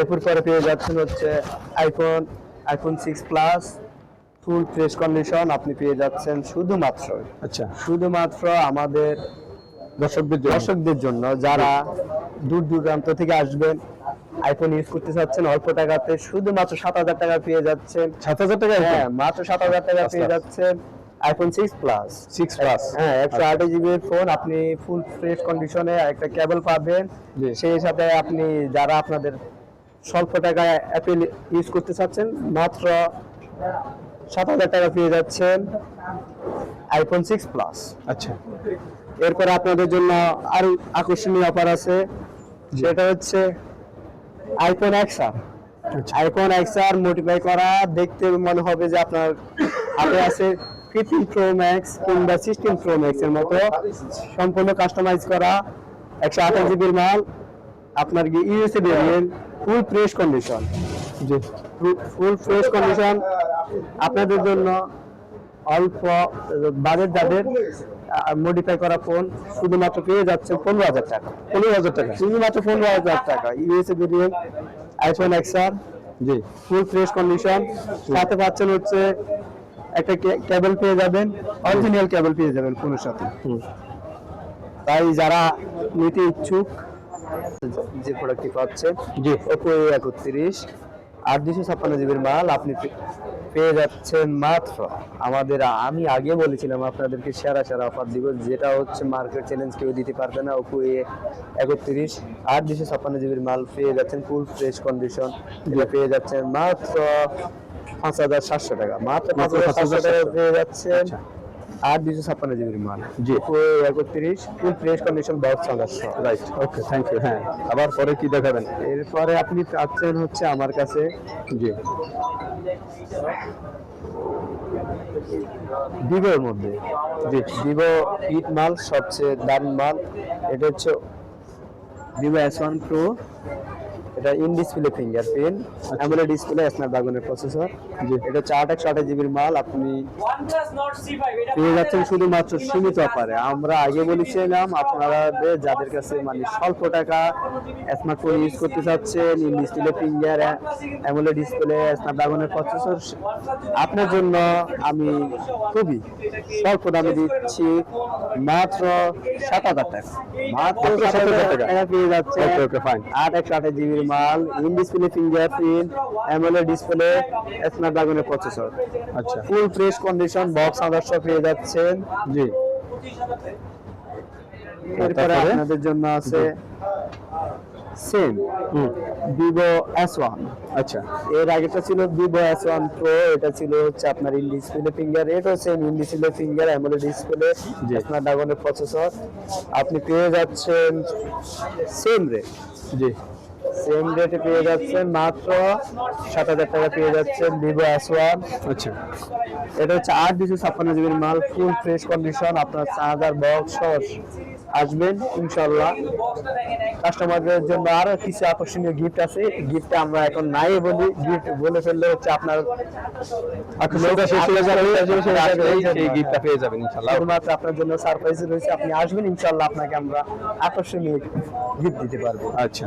এরপর পরে পেয়ে যাচ্ছেন হচ্ছে iPhone iPhone six plus full fresh condition আপনি পেয়ে যাচ্ছেন শুধুমাত্র। আচ্ছা। শুধুমাত্র আমাদের দর্শকদের দর্শকদের জন্য। যারা দূর দূরান্ত থেকে আসবেন আইফোন ইউজ করতে চাচ্ছেন অল্প টাকাতে শুধুমাত্র সাত হাজার টাকা পেয়ে যাচ্ছেন। সাত হাজার টাকা হ্যাঁ মাত্র সাত হাজার টাকা। পেয়ে যাচ্ছেন iPhone six plus six plus হ্যাঁ একশো আট জিবির ফোন আপনি ফুল ফ্রেশ কন্ডিশনে একটা কেবল পাবেন। সেই সাথে আপনি যারা আপনাদের স্বল্প টাকায় অ্যাপেল ইউজ করতে চাচ্ছেন মাত্র সাত হাজার টাকা পেয়ে যাচ্ছেন আইফোন সিক্স প্লাস আচ্ছা। এরপরে আপনাদের জন্য আরও আকর্ষণীয় অফার আছে সেটা হচ্ছে আইফোন এক্স আর আচ্ছা। আইফোন এক্স আর মডিফাই করা দেখতে মনে হবে যে আপনার হাতে আছে ফিফটিন প্রো ম্যাক্স কিংবা সিক্সটিন প্রো ম্যাক্স এর মতো। সম্পূর্ণ কাস্টমাইজ করা একশো আঠাশ জিবির মাল আপনার কি USA variant full fresh condition জি। ফুল ফ্রেশ কন্ডিশন আপনাদের জন্য অল্প বাজেট যাদের মডিফাই করা ফোন শুধুমাত্র পেয়ে যাচ্ছে পনেরো হাজার টাকা। পনেরো হাজার টাকা। শুধুমাত্র পনেরো হাজার টাকা। USA variant iPhone X R জি। ফুল ফ্রেশ কন্ডিশন সাথে পাচ্ছেন হচ্ছে একটা কেবল পেয়ে যাবেন। অরিজিনাল কেবল পেয়ে যাবেন ফোনের সাথে। তাই যারা নিতে ইচ্ছুক যে প্রোডাক্টটি পাচ্ছেন জি। ওপো এ একত্রিশ আট দুশো ছাপ্পান্ন জিবির মাল আপনি পেয়ে যাচ্ছেন মাত্র। আমাদের আমি আগে বলেছিলাম আপনাদেরকে সেরা সেরা অফার দিব যেটা হচ্ছে মার্কেট চ্যালেঞ্জ কেউ দিতে পারবে না ওপো এ একত্রিশ আট দুশো ছাপ্পান্ন জিবির মাল পেয়ে যাচ্ছেন ফুল ফ্রেশ কন্ডিশন পেয়ে যাচ্ছেন মাত্র পাঁচ হাজার সাতশো টাকা। মাত্র পাঁচ হাজার সাতশো 5,700 টাকা পেয়ে যাচ্ছেন আট দুশো ছাপ্পান্ন জিবির মাল জি। একত্রিশ ফুল ফ্রেশ কন্ডিশন বক্স সাতাশশো রাইট ওকে থ্যাংক ইউ হ্যাঁ আবার পরে কি দেখাবেন? এরপরে আপনি পাচ্ছেন হচ্ছে আমার কাছে জি। ভিভোর মধ্যে। জি। ভিভো ইট মাল সবচেয়ে দারুণ মাল। এটা হচ্ছে ভিভো এস ওয়ান প্রো এটা in display fingerprint AMOLED display স্ন্যাপড্রাগনের processor. এটা আট একশো আঠাশ জিবির মাল আপনি OnePlus Nord C5 এটা পেয়ে যাচ্ছেন শুধুমাত্র সীমিত অফারে। আমরা আগে বলেছিলাম আপনারা যাদের কাছে মানে স্বল্প টাকা স্মার্টফোন ইউজ করতে চাচ্ছেন in display finger AMOLED display স্ন্যাপড্রাগনের processor আপনার জন্য আমি খুবই স্বল্প দামে দিচ্ছি মাত্র সাত হাজার টাকা। মাত্র সাত হাজার টাকা। পেয়ে যাচ্ছে আট একশো আঠাশ জিবির মাল in display fingerprint AMOLED display স্ন্যাপড্রাগনের processor. আচ্ছা। ফুল ফ্রেশ কন্ডিশন বক্স আদর্শ পেয়ে যাচ্ছেন। জি। এরপরে আপনাদের জন্য আছে সেম হুম। ভিভো এস ওয়ান আচ্ছা। এর আগেটা ছিল ভিভো এস ওয়ান প্রো এটা ছিল হচ্ছে আপনার ইন ডিসপ্লে ফিঙ্গার এটাও same in display finger AMOLED display. আপনার ড্রাগনের প্রসেসর। আপনি পেয়ে যাচ্ছেন সেম রেট জি। সেম রেটে পেয়ে যাচ্ছেন মাত্র সাত হাজার টাকা পেয়ে যাচ্ছেন ভিভো এস ওয়ান আচ্ছা। এটা হচ্ছে আট দুশো ছাপ্পান্ন জিবির মাল ফুল ফ্রেশ কন্ডিশন আপনার চার্জার বক্স আসবেন ইনশাল্লাহ কাস্টমারদের জন্য আরও কিছু আকর্ষণীয় গিফট আছে। গিফটটা আমরা এখন নাই বলি গিফট বলে ফেললে হচ্ছে আপনার গিফটটা পেয়ে যাবেন ইনশাআল্লাহ। শুধুমাত্র আপনার জন্য সারপ্রাইজ রয়েছে। আপনি আসবেন ইনশাল্লাহ আপনাকে আমরা আকর্ষণীয় গিফট দিতে পারব। আচ্ছা।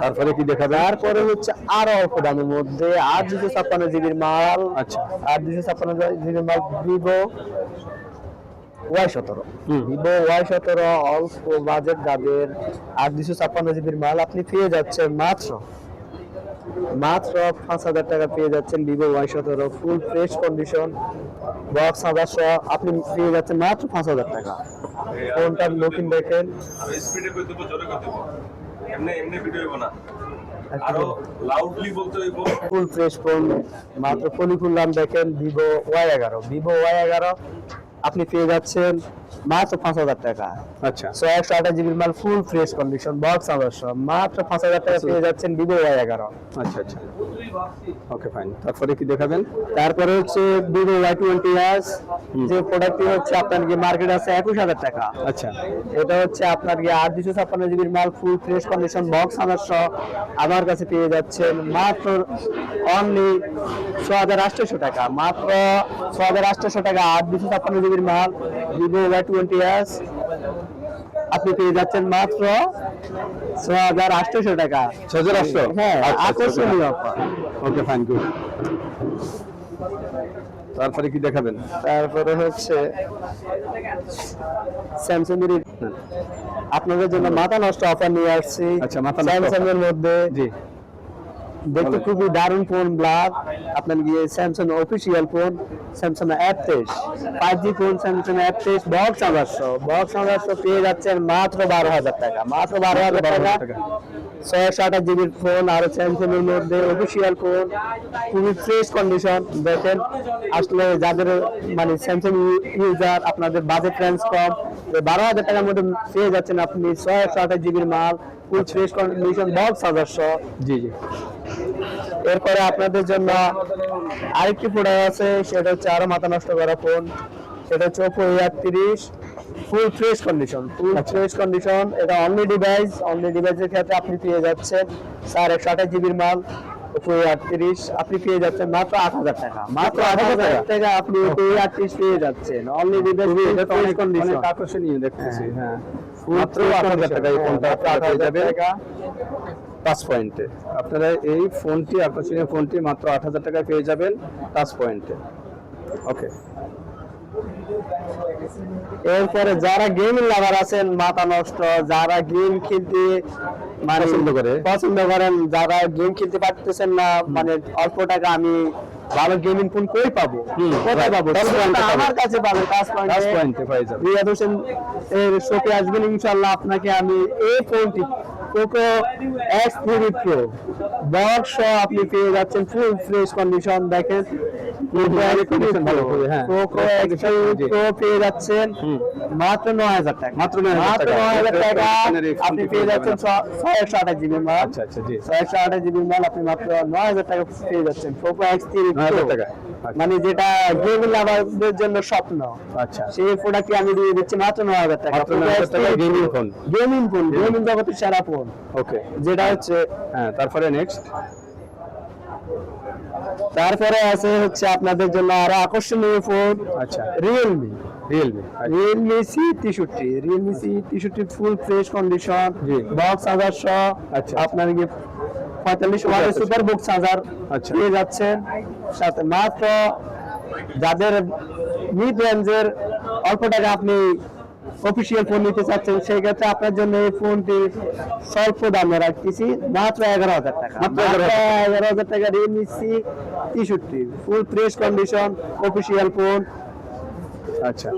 তারপরে কি দেখাবেন তারপরে হচ্ছে আরও অল্প দামের মধ্যে আট দুশো ছাপ্পান্ন জিবির মাল আচ্ছা। আট দুশো ছাপ্পান্ন জিবির মাল ভিভো ওয়াই সতেরো। ভিভো ওয়াই সতেরো অল্প বাজেট যাদের আট দুশো ছাপ্পান্ন জিবির মাল আপনি পেয়ে যাচ্ছেন মাত্র মাত্র পাঁচ হাজার টাকা পেয়ে যাচ্ছেন ভিভো ওয়াই সতেরো ফুল ফ্রেশ কন্ডিশন বক্স হাজার আপনি পেয়ে যাচ্ছেন মাত্র পাঁচ হাজার টাকা। ফোনটার লুকিং দেখেন। এমনি এমনি ভিডিও হইব না। আরও লাউডলি বলতে হইব। ফুল ফ্রেশ ফোন মাত্র ফলি খুললাম দেখেন ভিভো ওয়াই এগারো ভিভো ওয়াই এগারো। আপনি পেয়ে যাচ্ছেন মাত্র পাঁচ হাজার টাকা। আচ্ছা। একশো আঠাশ জিবির মাল ফুল ফ্রেশ কন্ডিশন বক্স আদর্শ। মাত্র পাঁচ হাজার টাকা পেয়ে যাচ্ছেন ভিভো ওয়াই এগারো। আচ্ছা আচ্ছা। ওকে ফাইন তারপরে কি দেখাবেন? তারপরে হচ্ছে ভিভো ওয়াই টোয়েন্টি এস যে প্রোডাক্টটি হচ্ছে আপনার কি মার্কেট আছে একুশ হাজার টাকা। আচ্ছা। এটা হচ্ছে আপনার কি আট দুশো ছাপ্পান্ন জিবির মাল ফুল ফ্রেশ কন্ডিশন বক্স আদর্শ। আমার কাছে পেয়ে যাচ্ছেন মাত্র অনলি ছ হাজার আটশোশো টাকা। মাত্র ছ হাজার আটশোশো টাকা আট দুশো ছাপ্পান্ন জিবির মাল ভিভো ওয়াই টোয়েন্টি এস আপনি পেয়ে যাচ্ছেন মাত্র ছয় হাজার আটশোশো টাকা। ছয় হাজার আটশো? হ্যাঁ আচ্ছা, আচ্ছা, আকর্ষণীয় অফার ওকে ফাইন গুড তারপরে কি দেখাবেন? তারপরে হচ্ছে স্যামসাং এর আপনাদের জন্য মাথা নষ্ট অফার নিয়ে আসছি। আচ্ছা, মাথা নষ্ট স্যামসাং এর মধ্যে জি। দেখতে খুবই দারুণ ফোন ব্ল্যাক আপনার গিয়ে Samsung official phone Samsung A তেইশ। Five G phone Samsung A তেইশ। বক্স আঠারোশো বক্স আঠারোশো পেয়ে যাচ্ছেন মাত্র বারো হাজার টাকা। মাত্র বারো হাজার টাকা। টাকা। ছয়শো আঠাশ জিবির ফোন আর স্যামসাং এর মধ্যে অফিসিয়াল ফোন খুবই ফ্রেশ কন্ডিশন দেখেন আসলে যাদের মানে স্যামসাং ইউজার আপনাদের বাজেট রেঞ্জ কম। বারো হাজার টাকার মধ্যে পেয়ে যাচ্ছেন আপনি ছয়শো আঠাশ জিবির মাল। ফুল ফ্রেশ কন্ডিশন বক্স হাজারশো জি জি। এরপরে আপনাদের জন্য আরেকটি প্রোডাক্ট আছে সেটা হচ্ছে আরও মাথা নষ্ট করা ফোন সেটা হচ্ছে ওপো এয়ার তিরিশ full fresh condition full fresh condition এটা অনলি ডিভাইস অনলি ডিভাইসের ক্ষেত্রে আপনি পেয়ে যাচ্ছেন। স্যার একশো আঠাশ জিবির মাল। ওপো এয়ার আপনি পেয়ে যাচ্ছেন মাত্র আট হাজার টাকা। মাত্র আট হাজার টাকা? আপনি ওপো এয়ার পেয়ে যাচ্ছেন। অনলি ডিভাইস এটা তো ফ্রেশ অনেক আকর্ষণীয় দেখতেছি হ্যাঁ। মাত্র আট হাজার টাকা এই ফোনটা হ্যাঁ, আপনারা আট হাজার টাকা। টাচ পয়েন্টে আপনারা এই ফোনটি আকর্ষণীয় ফোনটি মাত্র আট হাজার টাকায় পেয়ে যাবেন টাচ পয়েন্টে ওকে এরপরে যারা গেম লাভার আছেন মাথা নষ্ট যারা গেম খেলতে পছন্দ করে। পছন্দ করেন যারা গেম খেলতে পারতেছেন না মানে অল্প টাকা আমি ভালো গেমিং ফোন কই পাবো? কোথায় পাবো? আমার কাছে ভালো কাজ পয়েন্ট রিয়াদ হোসেন এর শোকে আসবেন ইনশাআল্লাহ আপনাকে আমি এই ফোনটি Poco X three Pro box সহ আপনি পেয়ে যাচ্ছেন ফুল ফ্রেশ কন্ডিশন দেখেন। হ্যাঁ। পোকো এক্স থ্রি প্রো পেয়ে যাচ্ছেন মাত্র নয় হাজার টাকা। মাত্র 9,000 মাত্র টাকা। নয় হাজার টাকা। আপনি পেয়ে পেয়ে যাচ্ছেন ছয় একশো আঠাশ জিবি মাল। আচ্ছা আচ্ছা জি। ছয় একশো আঠাশ জিবি মাল আপনি মাত্র নয় হাজার টাকা পেয়ে যাচ্ছেন। পোকো এক্স থ্রি টাকা। আচ্ছা। মানে যেটা গেম লাভারদের জন্য স্বপ্ন। আচ্ছা। সেই প্রোডাক্টটি আমি দিয়ে দিচ্ছি মাত্র নয় হাজার টাকা। মাত্র 9,000 টাকা gaming phone। Gaming phone gaming জগতের সেরা ফোন ওকে যেটা হচ্ছে হ্যাঁ তারপরে নেক্সট তারপরে আছে হচ্ছে আপনাদের জন্য আরও আকর্ষণীয় ফোন আচ্ছা। রিয়েলমি রিয়েলমি রিয়েলমি সি তেষট্টি রিয়েলমি সি তেষট্টি ফুল ফ্রেশ কন্ডিশন বক্স হাজার আচ্ছা। আপনার গিয়ে পঁয়তাল্লিশ আচ্ছা। সুপার বুক চার্জার আচ্ছা। পেয়ে যাচ্ছেন সাথে মাত্র যাদের মিড রেঞ্জের অল্প টাকা আপনি অফিসিয়াল ফোন নিতে চাচ্ছেন সেই ক্ষেত্রে আপনার জন্য এই ফোনটি স্বল্প দামে রাখতেছি মাত্র এগারো হাজার টাকা। মাত্র মাত্র 11,000 এগারো হাজার টাকা রিয়েলমি সি তেষট্টি। Full fresh condition official phone আচ্ছা।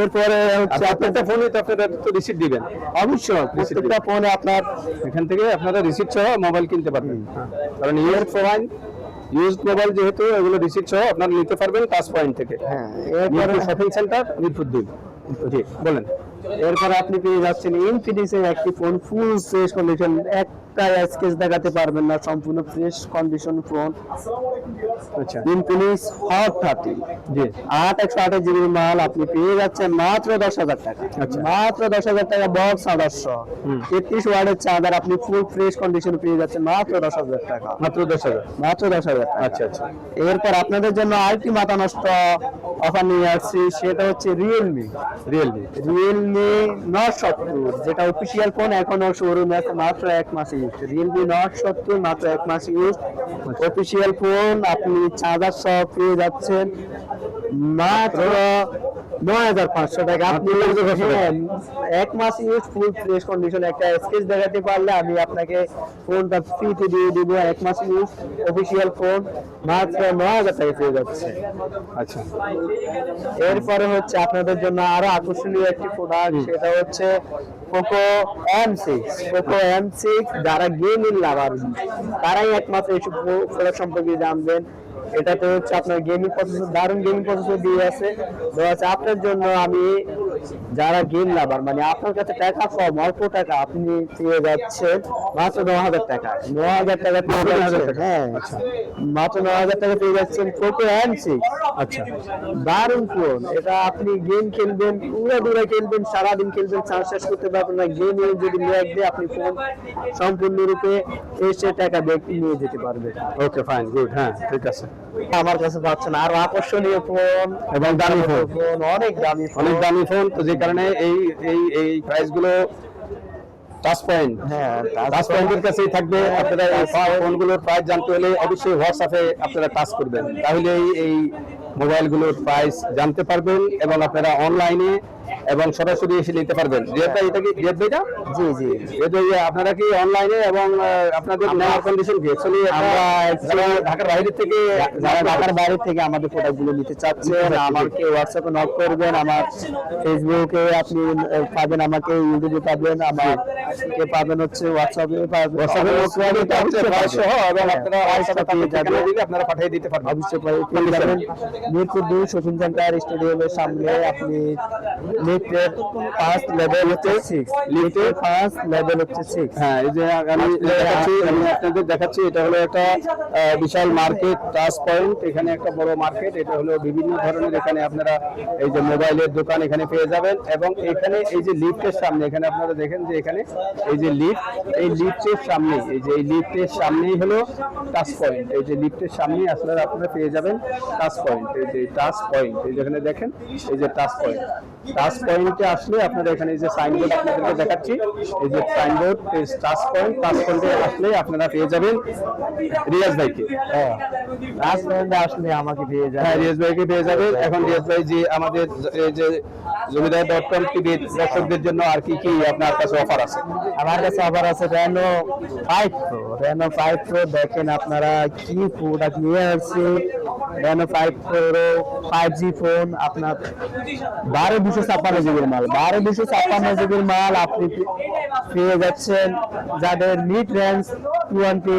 এরপরে হচ্ছে আচ্ছা আপনার প্রত্যেকটা ফোনে তো আপনারা তো রিসিপ্ট দিবেন? অবশ্যই প্রত্যেকটা ফোনে আপনার এখান থেকে আপনারা রিসিপ্ট সহ মোবাইল কিনতে পারবেন। কারণ ইউজ মোবাইল ইউজ মোবাইল যেহেতু এগুলো রিসিপ্ট সহ আপনারা নিতে পারবেন টাচ পয়েন্ট থেকে। হ্যাঁ এরপরে শপিং সেন্টার মিরপুর দুই। জি বলেন। এরপরে আপনি পেয়ে যাচ্ছেন ইনফিনিক্সের একটি phone full fresh condition scratch দেখাতে পারবেন না সম্পূর্ণ ফ্রেশ কন্ডিশন ফোন আচ্ছা। Infinix Hot thirty G. আট একশো আঠাশ জিবির মাল আপনি পেয়ে যাচ্ছেন মাত্র দশ হাজার টাকা। আচ্ছা। মাত্র দশ হাজার টাকা বক্স আদর্শো। তেত্রিশ ওয়ার্ডের চার্জার আপনি ফুল ফ্রেশ কন্ডিশন পেয়ে যাচ্ছেন মাত্র দশ হাজার টাকা। মাত্র দশ হাজার। মাত্র দশ হাজার আচ্ছা আচ্ছা। এরপর আপনাদের জন্য আরেকটি মাথা নষ্ট অফার নিয়ে আসছি সেটা হচ্ছে রিয়েলমি রিয়েলমি রিয়েলমি নট সত্তর যেটা অফিসিয়াল ফোন এখনও শোরুমে আছে মাত্র এক মাস রিয়েলমি নট সত্তর মাত্র এক মাস ইউজ অফিসিয়াল ফোন আপনি চার্জার সহ পেয়ে যাচ্ছেন মাত্র নয় হাজার পাঁচশো টাকা। আপনি হ্যাঁ, এক মাস ইউজ ফুল ফ্রেশ কন্ডিশন একটা স্কেচ দেখাতে পারলে আমি আপনাকে ফোনটা ফ্রিতে দিয়ে দিব এক মাস ইউজ অফিসিয়াল ফোন মাত্র নয় হাজার টাকা পেয়ে যাচ্ছে। আচ্ছা। এরপরে হচ্ছে আপনাদের জন্য আরও আকর্ষণীয় একটি প্রোডাক্ট সেটা হচ্ছে Poco M six Poco M six যারা গেমিং লাভার, তারাই একমাত্র এইসব প্রোডাক্ট সম্পর্কে জানবেন। এটাতে হচ্ছে আপনার গেমিং প্রসেসর দারুণ গেমিং প্রসেসর দিয়ে আছে। দেওয়া আছে আপনার জন্য আমি যারা গেম লাভার মানে আপনার কাছে টাকা কম অল্প টাকা আপনি পেয়ে যাচ্ছেন মাত্র ন হাজার টাকা। ন হাজার টাকা পেয়ে যাচ্ছেন। হ্যাঁ আচ্ছা। মাত্র ন হাজার টাকা পেয়ে যাচ্ছেন পোকো এম সিক্স আচ্ছা। দারুণ ফোন। এটা আপনি গেম খেলবেন পুরো দূরে খেলবেন সারাদিন খেলবেন চার্জ শেষ করতে পারবেন না। গেম যদি ল্যাগ দিয়ে আপনি ফোন সম্পূর্ণরূপে এসে টাকা দেখে নিয়ে যেতে পারবেন। ওকে ফাইন গুড হ্যাঁ ঠিক আছে। আমার কাছে পাচ্ছেন আরও আকর্ষণীয় ফোন এবং দামি ফোন। অনেক দামি ফোন। অনেক দামি ফোন। তো যে কারণে এই এই এই প্রাইসগুলো টাচ পয়েন্ট হ্যাঁ টাচ পয়েন্টের কাছেই থাকবে। আপনারা এই ফোনগুলোর প্রাইস জানতে হলে অবশ্যই হোয়াটসঅ্যাপে আপনারা টাচ করবেন। এই মোবাইলগুলোর প্রাইস জানতে পারবেন এবং আপনারা অনলাইনে এবং সরাসরি এসে নিতে পারবেন। রিয়াদ ভাই এটা কি রিয়াদ ভাইটা জি জি। রিয়াদ ভাই আপনারা কি অনলাইনে এবং আপনাদের নেওয়ার কন্ডিশন কি? অ্যাকচুয়ালি আমরা ঢাকার বাইরে থেকে যারা ঢাকার বাইরে থেকে আমাদের প্রোডাক্টগুলো নিতে চাচ্ছেন আমাকে হোয়াটসঅ্যাপে নক করবেন আমার ফেসবুকে আপনি পাবেন আমাকে ইউটিউবে পাবেন আমার কে পাবেন হচ্ছে হোয়াটসঅ্যাপে পাবেন। হোয়াটসঅ্যাপে সহ এবং হ্যাঁ, আপনারা আপনারা পাঠিয়ে দিতে পারবেন। অবশ্যই পেয়ে- পেয়ে যাবেন মিরপুর দুই শপিং সেন্টার স্টেডিয়ামের সামনে আপনি লিফটের ফার্স্ট লেভেল হচ্ছে সিক্স লিফটের ফার্স্ট লেভেল হচ্ছে সিক্স হ্যাঁ এই যে আমি দেখাচ্ছি আমি আপনাদের দেখাচ্ছি এটা হলো একটা বিশাল মার্কেট টাচ পয়েন্ট এখানে একটা বড় মার্কেট এটা হলো বিভিন্ন ধরনের এখানে আপনারা এই যে মোবাইলের দোকান এখানে পেয়ে যাবেন। এবং এখানে এই যে লিফটের সামনে এখানে আপনারা দেখেন যে এখানে এই যে লিফট এই লিফটের সামনে এই যে এই লিফটের সামনেই হলো টাচ পয়েন্ট এই যে লিফটের সামনেই আসলে আপনারা পেয়ে যাবেন টাচ পয়েন্ট এই যে টাচ পয়েন্ট এই যেখানে দেখেন এই যে টাচ পয়েন্ট টাচ পয়েন্টে আসলে আপনারা এখানে এই যে সাইনবোর্ড আপনাদেরকে দেখাচ্ছি। এই যে সাইনবোর্ড এই টাচ পয়েন্ট টাচ পয়েন্টে আসলে আপনারা পেয়ে যাবেন রিয়াজ ভাইকে। হ্যাঁ পয়েন্টে আসলে আমাকে পেয়ে যাবেন। হ্যাঁ রিয়াজ ভাইকে পেয়ে যাবেন। এখন রিয়াজ ভাই যে আমাদের এই যে জমিদার ডট কম টিভির দর্শকদের জন্য আর কি কি আপনার কাছে অফার আছে? আমার কাছে আবার আছে Reno five Pro Reno five Pro দেখেন আপনারা কি প্রোডাক্ট নিয়ে আসছে। Reno five Pro five G phone আপনার বারো দুশো ছাপ্পান্ন জিবির মাল। বারো দুশো ছাপ্পান্ন জিবির মাল আপনি পেয়ে যাচ্ছেন। যাদের মিড রেঞ্জ টোয়েন্টি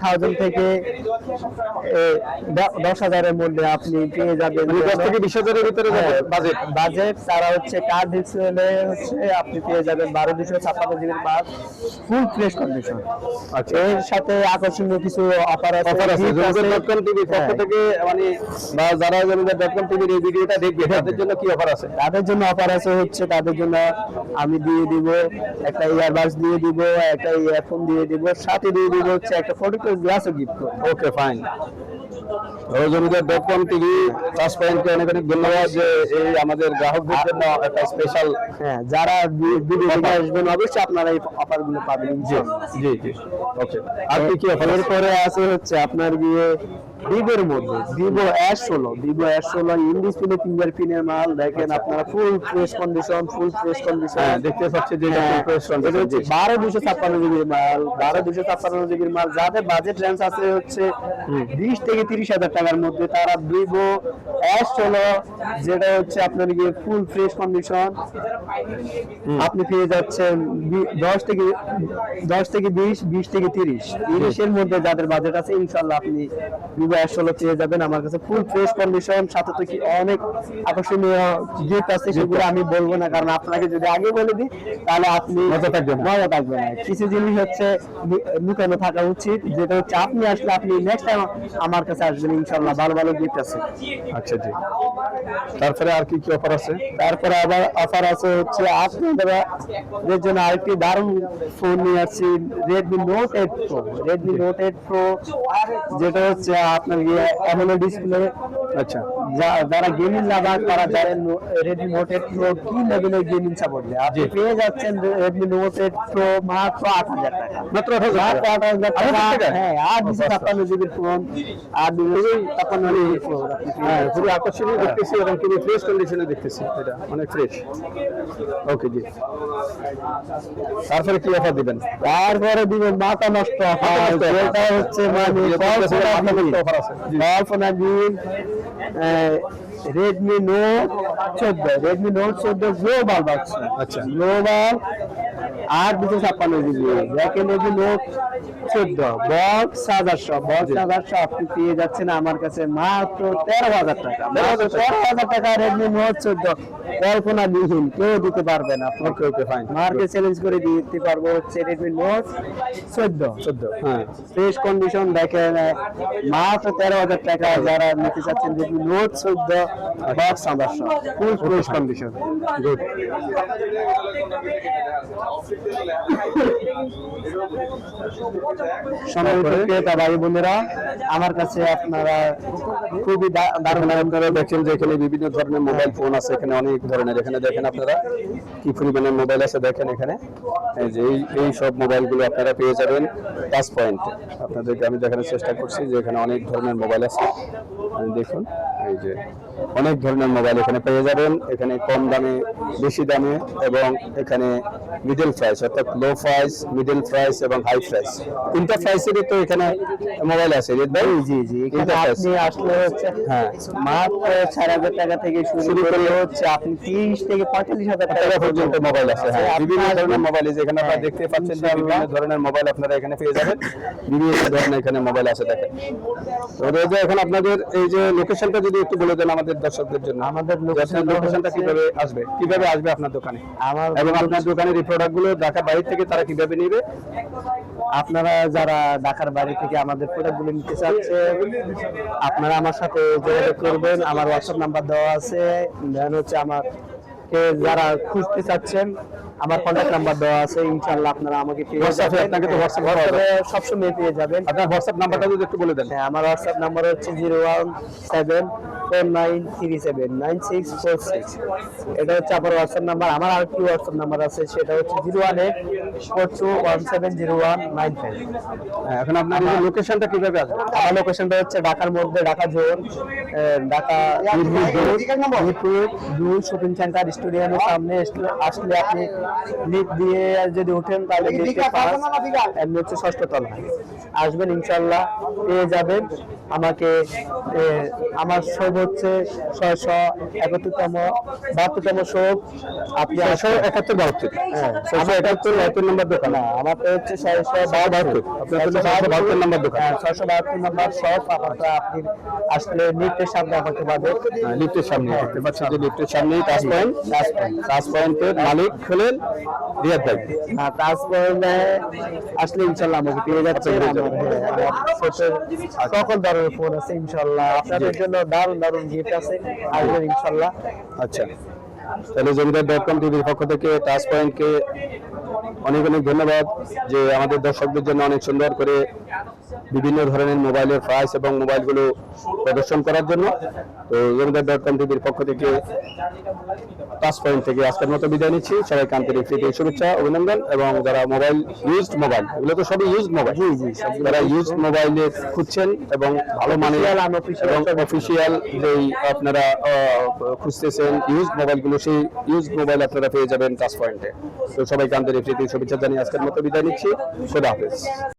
থাউজেন্ড থেকে দশ হাজারের মধ্যে আপনি পেয়ে যাবেন। দশ থেকে বিশ হাজারের ভিতরে বাজেট বাজেট তারা হচ্ছে কার্ড ডিসপ্লে হচ্ছে আপনি পেয়ে যাবেন বারো দুশো ছাপ্পান্ন জিবির মাল ফুল ফ্রেশ কন্ডিশন আচ্ছা। এর সাথে আকর্ষণীয় কিছু অফার আছে। অফার আছে পক্ষ হ্যাঁ। থেকে মানে বা যারা জমিদার ডট কম টিভির এই ভিডিওটা দেখবে তাদের জন্য কি অফার আছে? তাদের জন্য অফার আছে হচ্ছে তাদের জন্য আমি দিয়ে দিব একটা ইয়ারবাডস দিয়ে দিব একটা ইয়ারফোন দিয়ে দিব সাথে দিয়ে দিব হচ্ছে একটা ফটো গ্লাসও গিফট করব। Okay fine Zamindar dot com TV touch অনেক অনেক ধন্যবাদ যে এই আমাদের গ্রাহকদের জন্য একটা স্পেশাল হ্যাঁ যারা ভি- ভিডিও দেখে আসবেন অবশ্যই আপনারা এই পাবেন ইনশাআল্লাহ। জি জি ওকে আর কি অফার আছে হচ্ছে আপনার গিয়ে ভিভোর মধ্যে। ভিভো এস ষোলো ভিভো এস ষোলো ইন ডিসপ্লে ফিঙ্গার প্রিন্টের মাল দেখেন আপনারা full fresh condition full fresh condition. হ্যাঁ দেখতে পাচ্ছি যে এটা fresh হচ্ছে। বারো দুশো ছাপ্পান্ন জিবির মাল বারো দুশো ছাপ্পান্ন জিবির মাল যাদের বাজেট রেঞ্জ আছে হচ্ছে বিশ থেকে তিরিশ হাজার টাকার মধ্যে তারা ভিভো এস ষোলো যেটা হচ্ছে আপনার গিয়ে ফুল ফ্রেশ কন্ডিশন। আপনি পেয়ে যাচ্ছেন দশ থেকে দশ থেকে বিশ বিশ থেকে তিরিশ। তিরিশের মধ্যে যাদের বাজেট আছে ইনশাল্লাহ আপনি ভিভো ষোলো পেয়ে যাবেন আমার কাছে ফুল ফ্রেশ কন্ডিশন সাথে তো কি অনেক আকর্ষণীয় গিফট আছে সেগুলো আমি বলব না কারণ আপনাকে যদি আগে বলে দিই তাহলে আপনি মজা থাকবে না। মজা থাকবে না। কিছু জিনিস হচ্ছে লুকানো থাকা উচিত যেটা হচ্ছে আপনি আসলে আপনি নেক্সট টাইম আমার কাছে আসবেন ইনশাল্লাহ ভালো ভালো গিফট আছে। আচ্ছা জি। তারপরে আর কি কি অফার আছে? তারপরে আবার অফার আছে হচ্ছে আপনাদের জন্য আরেকটি দারুণ ফোন নিয়ে আসছি Redmi Note eight Pro Redmi Note eight Pro যেটা হচ্ছে আপনার ইয়ে অ্যামোলেড ডিসপ্লে আচ্ছা। যারা গেমিং লাভার তারা জানেন রেডমি নোট এইট প্রো কি লেভেলের গেমিং সাপোর্ট দেয় আপনি পেয়ে যাচ্ছেন রেডমি নোট এইট প্রো মাত্র আট হাজার টাকা। মাত্র আট হাজার টাকা? হ্যাঁ আট দুশো ছাপ্পান্ন জিবির ফোন আট দুশো ছাপ্পান্ন জিবির ফোন হ্যাঁ খুবই আকর্ষণীয় দেখতেছি এবং খুবই ফ্রেশ কন্ডিশনে দেখতেছি এটা অনেক ফ্রেশ ওকে জি। তারপরে কি অফার দিবেন? তারপরে দিবে মাথা নষ্ট অফার হচ্ছে মানে মাথা নষ্ট বিল। আছে। রেডমি নোট চোদ্দ রেডমি নোট চোদ্দ গ্লোবাল বাক্স আচ্ছা। গ্লোবাল আট দুশো ছাপ্পান্ন জিবি রেডমি নোট চোদ্দ। বক্স চার্জারশো বক্স চার্জারশো আপনি পেয়ে যাচ্ছেন আমার কাছে মাত্র তেরো হাজার টাকা। তেরো হাজার টাকা। রেডমি নোট চোদ্দ। কল্পনা বিহীন কেউ দিতে পারবে না। Okay okay fine market challenge করে দিতে পারব হচ্ছে রেডমি নোট চোদ্দ। চোদ্দ হ্যাঁ। ফ্রেশ কন্ডিশন দেখেন মাত্র তেরো হাজার টাকা যারা নিতে চাচ্ছেন রেডমি নোট চোদ্দ বক্স সাদার্শ ফুল ফ্রেশ কন্ডিশন গুড সম্মানিত ক্রেতা ভাই বোনেরা, আমার কাছে আপনারা খুবই দারুণ আপনারা দেখছেন যে এখানে বিভিন্ন ধরনের মোবাইল ফোন আছে, এখানে অনেক ধরনের। এখানে দেখেন আপনারা কি পরিমাণের মোবাইল আছে দেখেন এখানে। যে এই এই সব মোবাইলগুলো আপনারা পেয়ে যাবেন টাচ পয়েন্ট আপনাদেরকে আমি দেখানোর চেষ্টা করছি যে এখানে অনেক ধরনের মোবাইল আছে। দেখুন। এই যে অনেক ধরনের মোবাইল এখানে পেয়ে যাবেন। এখানে কম দামে বেশি দামে এবং এখানে মিডল প্রাইস অর্থাৎ লো প্রাইস মিডল প্রাইস এবং হাই প্রাইস তিনটা প্রাইসেরই তো এখানে মোবাইল আছে ভাই? জি জি এখানে আপনি আসলে হচ্ছে হ্যাঁ। মাত্র চার হাজার টাকা থেকে শুরু করে হচ্ছে আপনি তিরিশ থেকে পঁয়তাল্লিশ হাজার টাকা পর্যন্ত মোবাইল আছে হ্যাঁ। বিভিন্ন ধরনের মোবাইল এখানে আপনারা হ্যাঁ, দেখতে পাচ্ছেন যে বিভিন্ন ধরনের মোবাইল আপনারা এখানে পেয়ে যাবেন। বিভিন্ন ধরনের এখানে মোবাইল আছে দেখেন। তো এখন আপনাদের এই যে লোকেশনটা যদি একটু বলে দেন আমাদের দর্শকদের জন্য। আমাদের লোকেশনটা কীভাবে আসবে? কীভাবে আসবে আপনার দোকানে? আমার এবং আপনার দোকানের এই প্রোডাক্টগুলো ঢাকা বাইরে থেকে তারা কীভাবে নেবে? আপনারা যারা ঢাকার বাড়ি থেকে আমাদের প্রোডাক্টগুলো নিতে চাচ্ছে আপনারা আমার সাথে যোগাযোগ করবেন। আমার হোয়াটসঅ্যাপ নাম্বার দেওয়া আছে। দেন হচ্ছে আমার কে যারা খুঁজতে চাচ্ছেন আমার কন্ট্যাক্ট নাম্বার দেওয়া আছে ইনশাআল্লাহ আপনারা আমাকে পেয়ে আপনাকে তো WhatsApp করা এ সবসময় পেয়ে যাবেন। আপনার হোয়াটসঅ্যাপ নাম্বারটা যদি একটু বলে দেন। হ্যাঁ আমার হোয়াটসঅ্যাপ নাম্বার হচ্ছে zero one seven four nine three seven nine six four six. এটা হচ্ছে আমার হোয়াটসঅ্যাপ নাম্বার আমার আরেকটি হোয়াটসঅ্যাপ নাম্বার আছে সেটা হচ্ছে zero one eight four two one seven zero one nine five. হ্যাঁ, এখন আপনার এই লোকেশনটা কীভাবে আসবে? আমার লোকেশনটা হচ্ছে ঢাকার মধ্যে ঢাকা জোন ঢাকা মিরপুর দুই শপিং সেন্টার স্টেডিয়ামের সামনে আসলে আপনি লিফট দিয়ে যদি ওঠেন তাহলে হচ্ছে ষষ্ঠ তলা আসবেন ইনশাল্লাহ। পেয়ে যাবেন। আমাকে আমার শোভ হচ্ছে ছয়শো একাত্তরতম বাহাত্তরতম শোভ। আপনি ছয়শো একাত্তর বাহাত্তর। হ্যাঁ, ছয়শো একাত্তর বাহাত্তর নম্বর দোকান। আমার তো হচ্ছে ছয়শো বাহাত্তর। বাহাত্তর। নম্বর দোকান। হ্যাঁ ছয়শো বাহাত্তর নম্বর সব আপনারা আপনি আসলে লিফটের সামনে আমাকে পাবেন। হ্যাঁ, লিফটের সামনে। দেখতে পাচ্ছেন যে লিফটের সামনেই Touch Point Touch Point. Touch পয়েন্টের মালিক হলেন রিয়াদ ভাই। হ্যাঁ তারপরে আসলে ইনশাল্লাহ আমাকে পেয়ে যাচ্ছে হ্যাঁ, ছোট সকল ধরনের ফোন আছে ইনশাল্লাহ আপনাদের জন্য দারুণ দারুণ গিফট আছে আসবেন ইনশাল্লাহ আচ্ছা। তাহলে জমিদার ডট কম টিভির পক্ষ থেকে টাচ পয়েন্টকে অনেক অনেক ধন্যবাদ যে আমাদের দর্শকদের জন্য অনেক সুন্দর করে বিভিন্ন ধরনের মোবাইলের প্রাইস এবং মোবাইলগুলো প্রদর্শন করার জন্য। তো জমিদার ডট কম টিভির পক্ষ থেকে টাচ পয়েন্ট থেকে আজকের মতো বিদায় নিচ্ছি। সবাইকে আন্তরিক প্রীতি শুভেচ্ছা অভিনন্দন এবং যারা মোবাইল ইউজড মোবাইল এগুলো তো সবই ইউজড মোবাইল জি জি যারা ইউজড মোবাইলে খুঁজছেন এবং ভালো মানে এবং অফিসিয়াল যেই আপনারা খুঁজতেছেন ইউজ মোবাইলগুলো সেই ইউজ মোবাইল আপনারা পেয়ে যাবেন টাচ পয়েন্টে তো সবাইকে আন্তরিক প্রীতি শুভেচ্ছা জানিয়ে আজকের মতো বিদায় নিচ্ছি। খোদা হাফেজ।